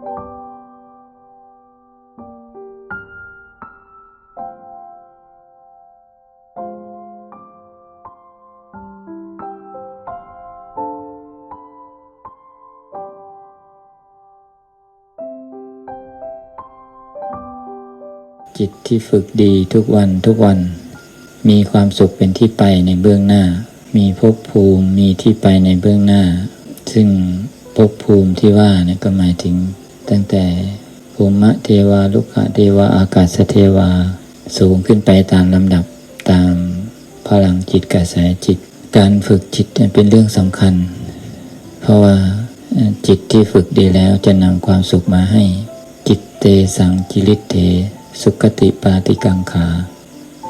จิตที่ฝึกดีทุกวันทุกวัน มีความสุขเป็นที่ไปในเบื้องหน้า มีภพภูมิมีที่ไปในเบื้องหน้า ซึ่งภพภูมิที่ว่าเนี่ยก็หมายถึง ตั้งแต่ภูมิเทวาลุกขเทวาอากาศเทวา สูงขึ้นไปตามลำดับตามพลังจิตกระแสจิต การฝึกจิตเป็นเรื่องสำคัญ เพราะว่าจิตที่ฝึกดีแล้วจะนำความสุขมาให้ จิตเตสังกิริเตสุขติปาติกังขา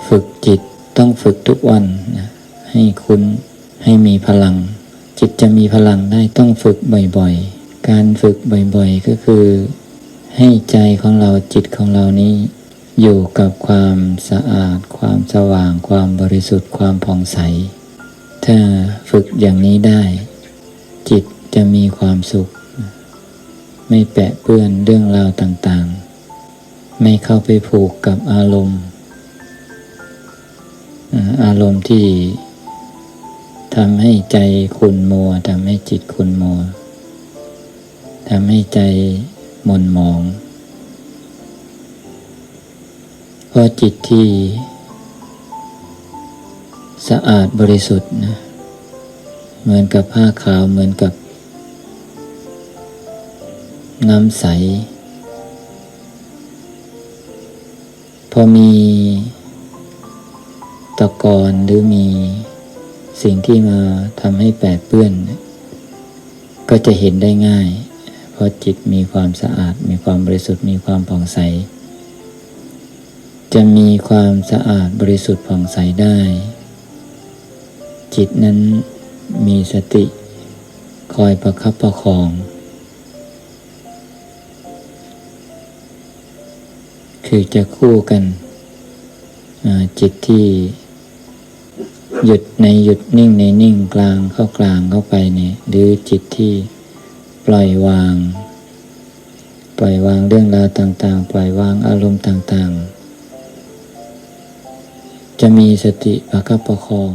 ฝึกจิตต้องฝึกทุกวันนะให้คุณให้มีพลัง จิตจะมีพลังได้ต้องฝึกบ่อยๆ การฝึกบ่อยๆ ก็คือ ให้ใจของเราจิตของเรานี้ อยู่กับความสะอาด ความสว่าง ความบริสุทธิ์ ความผ่องใส ถ้าฝึกอย่างนี้ได้ จิตจะมีความสุข ไม่แปะเปื้อนเรื่องราวต่างๆ ไม่เข้าไปผูกกับอารมณ์ อาอารมณ์ที่ทำให้ใจขุ่นมัวทำให้จิตขุ่นมัว ทำให้ใจหม่นหมองเพราะจิตที่ สะอาดบริสุทธิ์นะเหมือนกับผ้าขาวเหมือนกับ น้ำใส พอมีตะกอนหรือมีสิ่งที่มาทำให้แปดเปื้อน ก็จะเห็นได้ง่าย ราะจิตมีความสะอาด มีความบริสุทธิ์มีความผ่องใส จะมีความสะอาดบริสุทธิ์ผ่องใสได้ จิตนั้นมีสติ คอยประคับประคอง คือจะคู่กันจิตที่หยุดในหยุดนิ่งในนิ่งกลางเข้ากลางเข้าไปเนี่ยหรือจิตที่ ปล่อยวาง ปล่อยวางเรื่องราวต่างๆ ปล่อยวางอารมณ์ต่างๆ จะมีสติประคับประคอง